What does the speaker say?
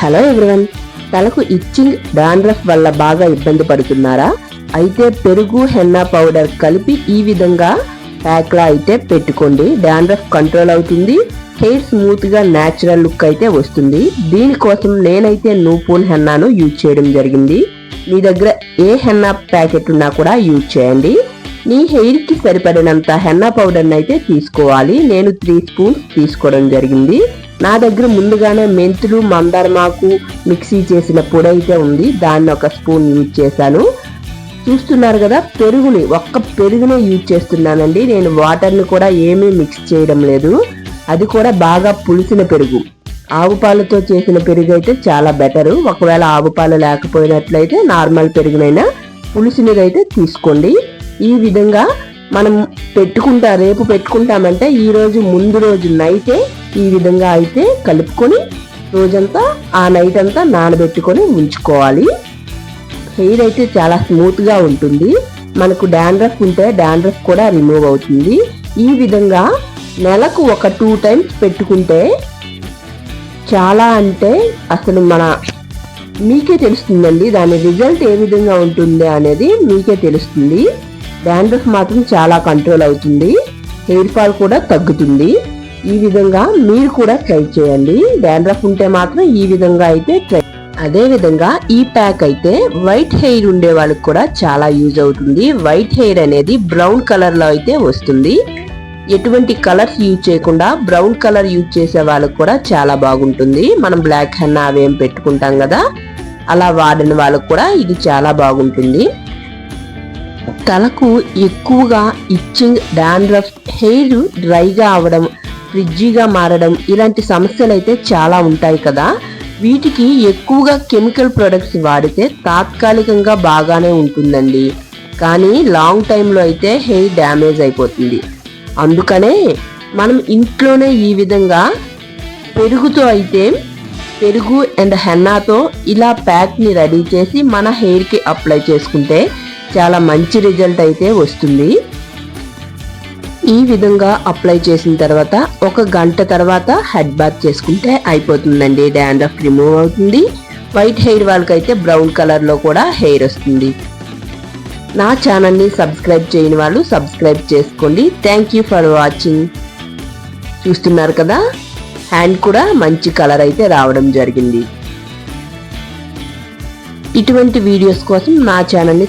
Hello everyone తలకు itching dandruff వల్ల బాగా ఇబ్బంది పడుతున్నారా? అయితే పెరుగు హెన్నా పౌడర్ కలిపి ఈ విధంగా ప్యాక్లా అయితే పెట్టుకోండి. డాండ్రఫ్ కంట్రోల్ అవుతుంది. హెయిర్ స్మూత్గా న్యాచురల్ లుక్ అయితే వస్తుంది. దీనికోసం నేనైతే నూపూన్ హెన్నాను యూజ్ చేయడం జరిగింది. మీ దగ్గర ఏ హెన్నా ప్యాకెట్ ఉన్నా కూడా యూజ్ చేయండి. నీ హెయిర్కి సరిపడినంత హెన్నా పౌడర్ని అయితే తీసుకోవాలి. నేను త్రీ స్పూన్స్ తీసుకోవడం జరిగింది. నా దగ్గర ముందుగానే మెంతులు మందారమాకు మిక్సీ చేసిన పొడి అయితే ఉంది. దాన్ని ఒక స్పూన్ యూజ్ చేశాను. చూస్తున్నారు కదా పెరుగుని ఒక్క పెరుగునే యూజ్ చేస్తున్నానండి. నేను వాటర్ని కూడా ఏమీ మిక్స్ చేయడం లేదు. అది కూడా బాగా పులిసిన పెరుగు. ఆవు పాలతో చేసిన పెరుగు అయితే చాలా బెటరు. ఒకవేళ ఆవు పాలు లేకపోయినట్లయితే నార్మల్ పెరుగునైనా పులిసినదైతే తీసుకోండి. ఈ విధంగా మనం పెట్టుకుంటా రేపు పెట్టుకుంటామంటే ఈరోజు ముందు రోజు నైటే ఈ విధంగా అయితే కలుపుకొని రోజంతా ఆ నైట్ అంతా నానబెట్టుకొని ఉంచుకోవాలి. హెయిర్ అయితే చాలా స్మూత్గా ఉంటుంది. మనకు డాండ్రఫ్ ఉంటే డాండ్రఫ్ కూడా రిమూవ్ అవుతుంది. ఈ విధంగా నెలకు ఒక టూ టైమ్స్ పెట్టుకుంటే చాలా అంటే అసలు మన మీకే తెలుస్తుందండి. దాని రిజల్ట్ ఏ విధంగా ఉంటుంది అనేది మీకే తెలుస్తుంది. డాండ్రఫ్ మాత్రం చాలా కంట్రోల్ అవుతుంది. హెయిర్ ఫాల్ కూడా తగ్గుతుంది. ఈ విధంగా మీరు కూడా ట్రై చేయండి. డాండ్రఫ్ ఉంటే మాత్రం ఈ విధంగా అయితే ట్రై అదే విధంగా ఈ ప్యాక్ అయితే వైట్ హెయిర్ ఉండే వాళ్ళకి కూడా చాలా యూజ్ అవుతుంది. వైట్ హెయిర్ అనేది బ్రౌన్ కలర్లో అయితే వస్తుంది. ఎటువంటి కలర్స్ యూజ్ చేయకుండా బ్రౌన్ కలర్ యూజ్ చేసే వాళ్ళకి కూడా చాలా బాగుంటుంది. మనం బ్లాక్ హెన్న అవేం పెట్టుకుంటాం కదా అలా వాడిన వాళ్ళకు కూడా ఇది చాలా బాగుంటుంది. తలకు ఎక్కువగా ఇచ్చింగ్ డాండ్రఫ్ హెయిర్ డ్రైగా అవడం ఫ్రిడ్జీగా మారడం ఇలాంటి సమస్యలు అయితే చాలా ఉంటాయి కదా. వీటికి ఎక్కువగా కెమికల్ ప్రొడక్ట్స్ వాడితే తాత్కాలికంగా బాగానే ఉంటుందండి. కానీ లాంగ్ టైంలో అయితే హెయిర్ డ్యామేజ్ అయిపోతుంది. అందుకనే మనం ఇంట్లోనే ఈ విధంగా పెరుగుతో అయితే పెరుగు అండ్ హెన్నాతో ఇలా ప్యాక్ని రెడీ చేసి మన హెయిర్కి అప్లై చేసుకుంటే చాలా మంచి రిజల్ట్ అయితే వస్తుంది. ఈ విధంగా అప్లై చేసిన తర్వాత ఒక గంట తర్వాత హెడ్ బాత్ చేసుకుంటే అయిపోతుందండి. డాండ్రఫ్ రిమూవ్ అవుతుంది. వైట్ హెయిర్ వాళ్ళకైతే బ్రౌన్ కలర్లో కూడా హెయిర్ వస్తుంది. నా ఛానల్ని సబ్స్క్రైబ్ చేయని వాళ్ళు సబ్స్క్రైబ్ చేసుకోండి. థ్యాంక్ యూ ఫర్ వాచింగ్ చూస్తున్నారు కదా? హ్యాండ్ కూడా మంచి కలర్ అయితే రావడం జరిగింది. ఇటువంటి వీడియోస్ కోసం నా ఛానల్ని